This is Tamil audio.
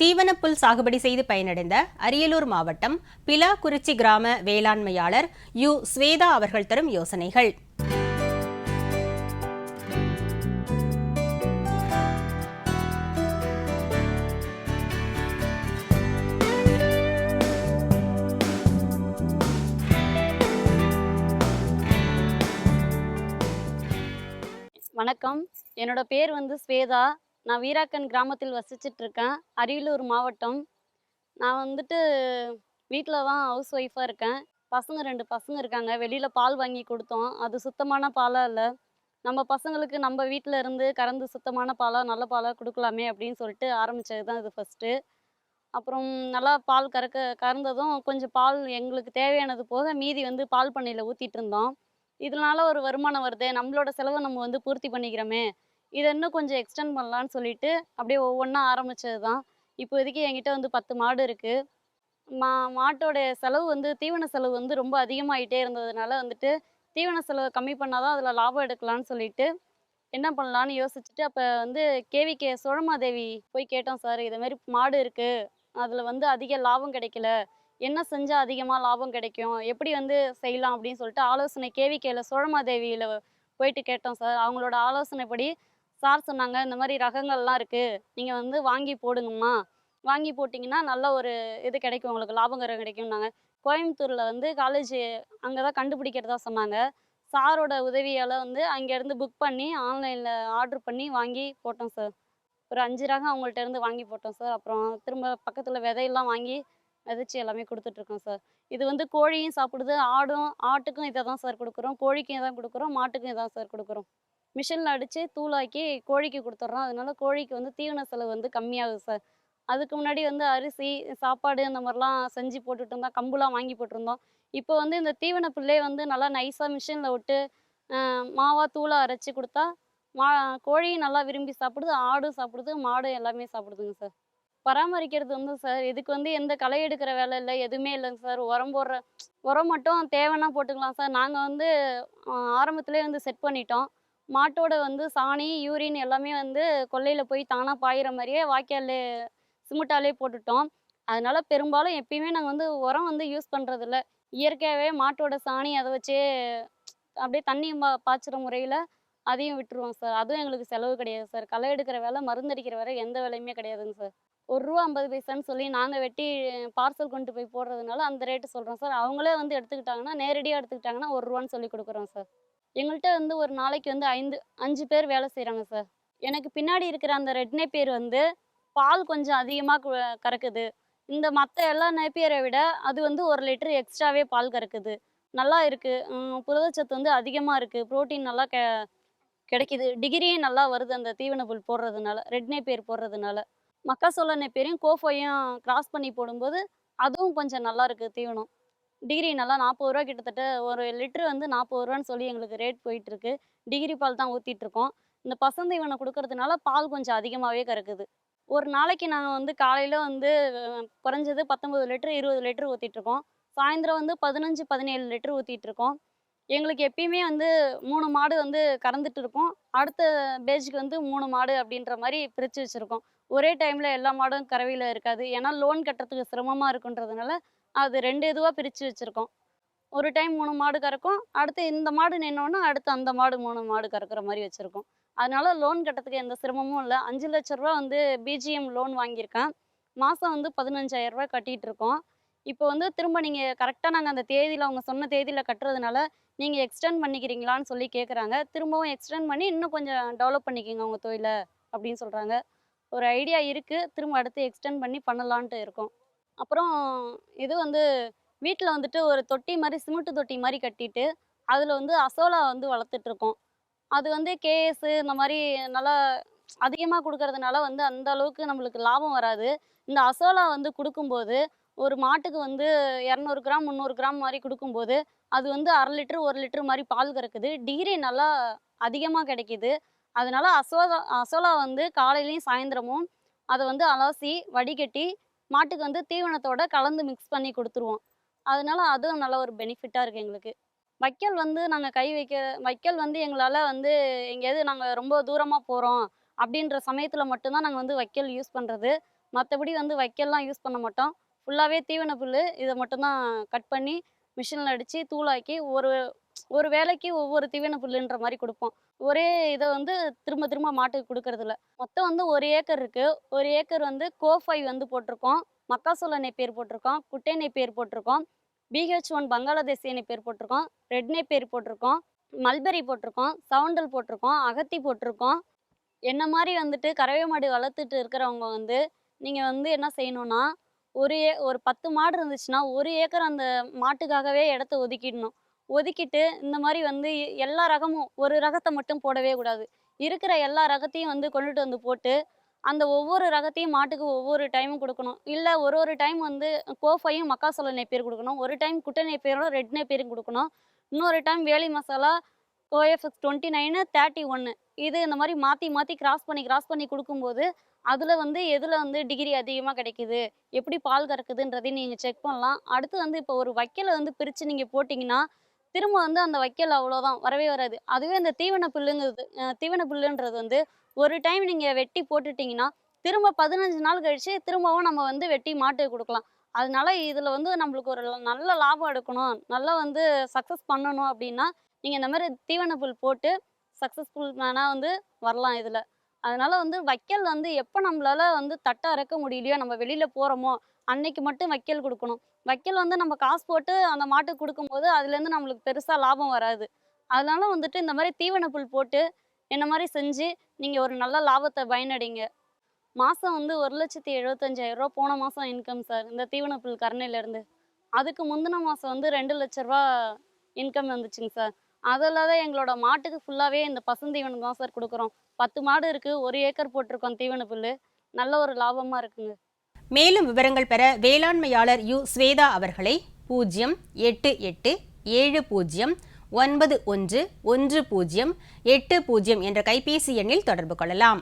தீவனப்புல் சாகுபடி செய்து பயனடைந்த அரியலூர் மாவட்டம் பிலாக்குறிச்சி கிராம வேளாண்மையாளர் யு. ஸ்வேதா அவர்கள் தரும் யோசனைகள். வணக்கம். என்னோட பேர் வந்து ஸ்வேதா. நான் வீராக்கன் கிராமத்தில் வசிச்சுட்டு இருக்கேன் அரியலூர் மாவட்டம். நான் வந்துட்டு வீட்டில் தான் ஹவுஸ் ஒய்ஃபாக இருக்கேன். பசங்க ரெண்டு பசங்க இருக்காங்க. வெளியில் பால் வாங்கி கொடுத்தோம். அது சுத்தமான பாலாக இல்லை. நம்ம பசங்களுக்கு நம்ம வீட்டில் இருந்து கறந்து சுத்தமான பாலாக நல்ல பாலாக கொடுக்கலாமே அப்படின்னு சொல்லிட்டு ஆரம்பித்தது தான் இது ஃபஸ்ட்டு அப்புறம் நல்லா பால் கறக்க கறந்ததும் கொஞ்சம் பால் எங்களுக்கு தேவையானது போக மீதி வந்து பால் பண்ணையில் ஊற்றிட்டு இருந்தோம். இதனால ஒரு வருமானம் வருது. நம்மளோட செலவை நம்ம வந்து பூர்த்தி பண்ணிக்கிறோமே. இதை இன்னும் கொஞ்சம் எக்ஸ்டெண்ட் பண்ணலான்னு சொல்லிட்டு அப்படியே ஒவ்வொன்றா ஆரம்பித்தது தான் இப்போதைக்கு என்கிட்ட வந்து பத்து மாடு இருக்குது மா மாட்டோடைய செலவு வந்து தீவன செலவு வந்து ரொம்ப அதிகமாகிட்டே இருந்ததுனால வந்துட்டு தீவன செலவை கம்மி பண்ணால் தான் அதில் லாபம் எடுக்கலாம்னு சொல்லிட்டு என்ன பண்ணலான்னு யோசிச்சுட்டு அப்போ வந்து கேவிகே சோழமாதேவி போய் கேட்டோம் சார் இதே மாதிரி மாடு இருக்குது அதில் வந்து அதிக லாபம் கிடைக்கல. என்ன செஞ்சால் அதிகமாக லாபம் கிடைக்கும்? எப்படி வந்து செய்யலாம்? அப்படின்னு சொல்லிட்டு ஆலோசனை கேவிகேயில் சோழமாதேவியில் போயிட்டு கேட்டோம் சார். அவங்களோட ஆலோசனைப்படி சார் சொன்னாங்க இந்த மாதிரி ரகங்கள்லாம் இருக்குது நீங்கள் வந்து வாங்கி போடுங்கம்மா. வாங்கி போட்டிங்கன்னா நல்ல ஒரு இது கிடைக்கும் உங்களுக்கு லாபகரம் கிடைக்கும்னாங்க. கோயம்புத்தூரில் வந்து காலேஜ் அங்கே தான் கண்டுபிடிக்கிறதா சொன்னாங்க. சாரோட உதவியால் வந்து அங்கேருந்து புக் பண்ணி ஆன்லைனில் ஆர்டர் பண்ணி வாங்கி போட்டோம் சார். ஒரு அஞ்சு ரகம் அவங்கள்ட்ட இருந்து வாங்கி போட்டோம் சார். அப்புறம் திரும்ப பக்கத்தில் விதையெல்லாம் வாங்கி விதைச்சி எல்லாமே கொடுத்துட்ருக்கோம் சார். இது வந்து கோழியும் சாப்பிடுது ஆடும் ஆட்டுக்கும் இதை தான் சார் கொடுக்குறோம். கோழிக்கும் இதான் கொடுக்குறோம் மாட்டுக்கும் இதான் சார் கொடுக்குறோம். மிஷினில் அடித்து தூளாக்கி கோழிக்கு கொடுத்துட்றோம் அதனால கோழிக்கு வந்து தீவன செலவு வந்து கம்மியாகுது சார். அதுக்கு முன்னாடி வந்து அரிசி சாப்பாடு அந்த மாதிரிலாம் செஞ்சு போட்டுட்டு இருந்தோம். கம்புலாம் வாங்கி போட்டிருந்தோம். இப்போ வந்து இந்த தீவன புல்லே வந்து நல்லா நைஸாக மிஷினில் விட்டு மாவாக தூளை தூளாக அரைச்சி கொடுத்தா மா கோழியும் நல்லா விரும்பி சாப்பிடுது ஆடும் சாப்பிடுது மாடும் எல்லாமே சாப்பிடுதுங்க சார். பராமரிக்கிறது வந்து சார் இதுக்கு வந்து எந்த களை எடுக்கிற வேலை இல்லை எதுவுமே இல்லைங்க சார். உரம் போடுற உரம் மட்டும் தேவைன்னா போட்டுக்கலாம் சார். நாங்கள் வந்து ஆரம்பத்துலேயே வந்து செட் பண்ணிட்டோம். மாட்டோட வந்து சாணி யூரின் எல்லாமே வந்து கொல்லையில் போய் தானாக பாயிற மாதிரியே வாய்க்காலே சிமெண்டாலே போட்டுட்டோம். அதனால பெரும்பாலும் எப்பயுமே நாங்கள் வந்து உரம் வந்து யூஸ் பண்ணுறதில்ல இயற்கையாகவே மாட்டோட சாணி அதை வச்சே அப்படியே தண்ணி பா பாய்ச்சுற முறையில் அதையும் விட்டுருவோம் சார். அதுவும் எங்களுக்கு செலவு கிடையாது சார். களை எடுக்கிற வேலை மருந்தடிக்கிற வேலை எந்த வேலையுமே கிடையாதுங்க சார். ஒரு ரூபா ஐம்பது பைசான்னு சொல்லி நாங்கள் வெட்டி பார்சல் கொண்டு போய் போடுறதுனால அந்த ரேட்டு சொல்கிறோம் சார். அவங்களே வந்து எடுத்துக்கிட்டாங்கன்னா நேரடியாக எடுத்துக்கிட்டாங்கன்னா ஒரு ரூபான்னு சொல்லி கொடுக்குறோம் சார். எங்கள்கிட்ட வந்து ஒரு நாளைக்கு வந்து ஐந்து அஞ்சு பேர் வேலை செய்கிறாங்க சார் எனக்கு பின்னாடி இருக்கிற அந்த ரெட் பேர் வந்து பால் கொஞ்சம் அதிகமாக கறக்குது. இந்த மற்ற எல்லா நெப்பியரை விட அது வந்து ஒரு லிட்டர் எக்ஸ்ட்ராவே பால் கறக்குது. நல்லா இருக்குது புரதச்சத்து வந்து அதிகமாக இருக்குது ப்ரோட்டீன் நல்லா கெ கிடைக்கிது. டிகிரியும் நல்லா வருது அந்த தீவன புல் போடுறதுனால ரெட் பேர் போடுறதுனால. மக்காசோள நெப்பேரையும் கோஃபையும் கிராஸ் பண்ணி போடும்போது அதுவும் கொஞ்சம் நல்லா இருக்குது தீவனம். டிகிரி நல்லா நாற்பது ரூபா கிட்டத்தட்ட ஒரு லிட்ரு வந்து நாற்பது ரூபான்னு சொல்லி எங்களுக்கு ரேட் போயிட்டுருக்கு. டிகிரி பால் தான் ஊற்றிட்டுருக்கோம் இந்த பசந்த இவனை கொடுக்கறதுனால பால் கொஞ்சம் அதிகமாகவே கறக்குது. ஒரு நாளைக்கு நாங்கள் வந்து காலையில் வந்து குறைஞ்சது பத்தொம்பது லிட்டரு இருபது லிட்டரு ஊற்றிட்டுருக்கோம் சாயந்தரம் வந்து பதினஞ்சு பதினேழு லிட்டரு ஊற்றிட்டுருக்கோம் எங்களுக்கு எப்பயுமே வந்து மூணு மாடு வந்து கறந்துட்டு இருக்கோம். அடுத்த பேஜுக்கு வந்து மூணு மாடு அப்படின்ற மாதிரி பிரித்து வச்சுருக்கோம். ஒரே டைமில் எல்லா மாடும் கறவையில் இருக்காது. ஏன்னா லோன் கட்டுறதுக்கு சிரமமாக இருக்குன்றதுனால அது ரெண்டு இதுவாக பிரித்து வச்சுருக்கோம். ஒரு டைம் மூணு மாடு கறக்கும் அடுத்து இந்த மாடு நின்னோன்னா அடுத்து அந்த மாடு மூணு மாடு கறக்கிற மாதிரி வச்சுருக்கோம். அதனால லோன் கட்டுறதுக்கு எந்த சிரமமும் இல்லை. அஞ்சு லட்ச ரூபா வந்து பிஜிஎம் லோன் வாங்கியிருக்கேன். மாதம் வந்து பதினஞ்சாயிரம் ரூபாய் கட்டிகிட்டு இருக்கோம். இப்போ வந்து திரும்ப நீங்கள் கரெக்டாக நாங்கள் அந்த தேதியில் அவங்க சொன்ன தேதியில் கட்டுறதுனால நீங்கள் எக்ஸ்டெண்ட் பண்ணிக்கிறீங்களான்னு சொல்லி கேட்குறாங்க திரும்பவும் எக்ஸ்டெண்ட் பண்ணி இன்னும் கொஞ்சம் டெவலப் பண்ணிக்கிங்க உங்கள் தொழிலை அப்படின்னு சொல்கிறாங்க ஒரு ஐடியா இருக்குது திரும்ப அடுத்து எக்ஸ்டெண்ட் பண்ணி பண்ணலான்ட்டு இருக்கோம். அப்புறம் இது வந்து வீட்டில் வந்துட்டு ஒரு தொட்டி மாதிரி சிமெண்ட் தொட்டி மாதிரி கட்டிட்டு அதில் வந்து அசோலா வந்து வளர்த்துட்ருக்கோம். அது வந்து கேஎஸ் இந்த மாதிரி நல்லா அதிகமாக கொடுக்கறதுனால வந்து அந்த அளவுக்கு நம்மளுக்கு லாபம் வராது. இந்த அசோலா வந்து கொடுக்கும்போது ஒரு மாட்டுக்கு வந்து இரநூறு கிராம் முந்நூறு கிராம் மாதிரி கொடுக்கும்போது அது வந்து அரை லிட்டர் ஒரு லிட்டர் மாதிரி பால் கறக்குது. டிகிரி நல்லா அதிகமாக கிடைக்கிது. அதனால அசோலா அசோலா வந்து காலையிலையும் சாயந்தரமும் அதை வந்து அலசி வடிகட்டி மாட்டுக்கு வந்து தீவனத்தோட கலந்து மிக்ஸ் பண்ணி கொடுத்துருவோம். அதனால அதுவும் நல்ல ஒரு பெனிஃபிட்டாக இருக்குது எங்களுக்கு. வைக்கல் வந்து நாங்கள் கை வைக்க வைக்கல் வந்து எங்களால் வந்து எங்கேயாவது நாங்கள் ரொம்ப தூரமாக போகிறோம் அப்படின்ற சமயத்தில் மட்டும்தான் நாங்கள் வந்து வைக்கல் யூஸ் பண்ணுறது மற்றபடி வந்து வைக்கல்லாம் யூஸ் பண்ண மாட்டோம். ஃபுல்லாகவே தீவன புல் இதை மட்டும்தான் கட் பண்ணி மிஷினில் அடித்து தூளாக்கி ஒரு ஒரு வேலைக்கு ஒவ்வொரு தீவன புல்லுன்ற மாதிரி கொடுப்போம். ஒரே இதை வந்து திரும்ப திரும்ப மாட்டுக்கு கொடுக்கறதில்ல. மொத்தம் வந்து ஒரு ஏக்கர் இருக்குது ஒரு ஏக்கர் வந்து கோஃபை வந்து போட்டிருக்கோம். மக்காசோள நெப்பேர் போட்டிருக்கோம். குட்டை நெப்பேர் போட்டிருக்கோம். பிஹெச் ஒன் பங்களாதேசி நெப்பேர் போட்டிருக்கோம். ரெட் நெப்பேர் போட்டிருக்கோம். மல்பெரி போட்டிருக்கோம். சவுண்டல் போட்டிருக்கோம். அகத்தி போட்டிருக்கோம். என்ன மாதிரி வந்துட்டு கறவை மாடு வளர்த்துட்டு இருக்கிறவங்க வந்து நீங்கள் வந்து என்ன செய்யணும்னா ஒரு ஏ ஒரு பத்து மாடு இருந்துச்சுன்னா ஒரு ஏக்கர் அந்த மாட்டுக்காகவே இடத்த ஒதுக்கிடணும். ஒதுக்கிட்டு இந்த மாதிரி வந்து எல்லா ரகமும் ஒரு ரகத்தை மட்டும் போடவே கூடாது. இருக்கிற எல்லா ரகத்தையும் வந்து கொண்டுட்டு வந்து போட்டு அந்த ஒவ்வொரு ரகத்தையும் மாட்டுக்கு ஒவ்வொரு டைமும் கொடுக்கணும். இல்லை ஒரு ஒரு டைம் வந்து கோஃபையும் மக்காசோள நெப்பேர் கொடுக்கணும். ஒரு டைம் குட்டை நெப்பேரும் ரெட் நெப்பேரும் கொடுக்கணும். இன்னொரு டைம் வேலி masala OFX twenty nine thirty ஒன்று இது இந்த மாதிரி மாற்றி மாற்றி கிராஸ் பண்ணி கிராஸ் பண்ணி கொடுக்கும்போது அதில் வந்து எதில் வந்து டிகிரி அதிகமாக கிடைக்குது? எப்படி பால் கறக்குதுன்றதையும் நீங்கள் செக் பண்ணலாம். அடுத்து வந்து இப்போ ஒரு வைக்கலை வந்து பிரித்து நீங்கள் போட்டிங்கன்னா திரும்ப வந்து அந்த வைக்கல் அவ்வளோதான் வரவே வராது. அதுவே அந்த தீவன புல்லுங்கிறது தீவன புல்லுன்றது வந்து ஒரு டைம் நீங்கள் வெட்டி போட்டுட்டிங்கன்னா திரும்ப பதினஞ்சு நாள் கழித்து திரும்பவும் நம்ம வந்து வெட்டி மாட்டுக்கு கொடுக்கலாம். அதனால இதில் வந்து நம்மளுக்கு ஒரு நல்ல லாபம் எடுக்கணும் நல்லா வந்து சக்ஸஸ் பண்ணணும் அப்படின்னா நீங்கள் இந்த மாதிரி தீவன புல் போட்டு சக்ஸஸ்ஃபுல் மேனாக வந்து வரலாம் இதில். அதனால வந்து வைக்கல் வந்து எப்போ நம்மளால வந்து தட்டை அறக்க முடியலையோ நம்ம வெளியில் போகிறோமோ அன்னைக்கு மட்டும் வைக்கல் கொடுக்கணும். வைக்கல் வந்து நம்ம காசு போட்டு அந்த மாட்டுக்கு கொடுக்கும்போது அதுலேருந்து நம்மளுக்கு பெருசாக லாபம் வராது. அதனால வந்துட்டு இந்த மாதிரி தீவன புல் போட்டு என்ன மாதிரி செஞ்சு நீங்கள் ஒரு நல்ல லாபத்தை பயனடைங்க. மாதம் வந்து ஒரு லட்சத்தி எழுபத்தஞ்சாயிரரூபா போன மாதம் இன்கம் சார் இந்த தீவன புல் கரணையிலேருந்து. அதுக்கு முந்தின மாதம் வந்து ரெண்டு லட்ச ரூபா இன்கம் வந்துச்சுங்க சார் அது இல்லாத எங்களோட மாட்டுக்கு ஃபுல்லாகவே இந்த பசுந்தீவனம் தான் சார் கொடுக்குறோம். பத்து மாடு இருக்குது ஒரு ஏக்கர் போட்டிருக்கோம் தீவன புல் நல்ல ஒரு லாபமாக இருக்குங்க. மேலும் விவரங்கள் பெற வேளாண்மையாளர் யு. ஸ்வேதா அவர்களை பூஜ்ஜியம் எட்டு எட்டு ஏழு பூஜ்ஜியம் ஒன்பது ஒன்று ஒன்று பூஜ்ஜியம் எட்டு பூஜ்ஜியம் என்ற கைபேசி எண்ணில் தொடர்பு கொள்ளலாம்.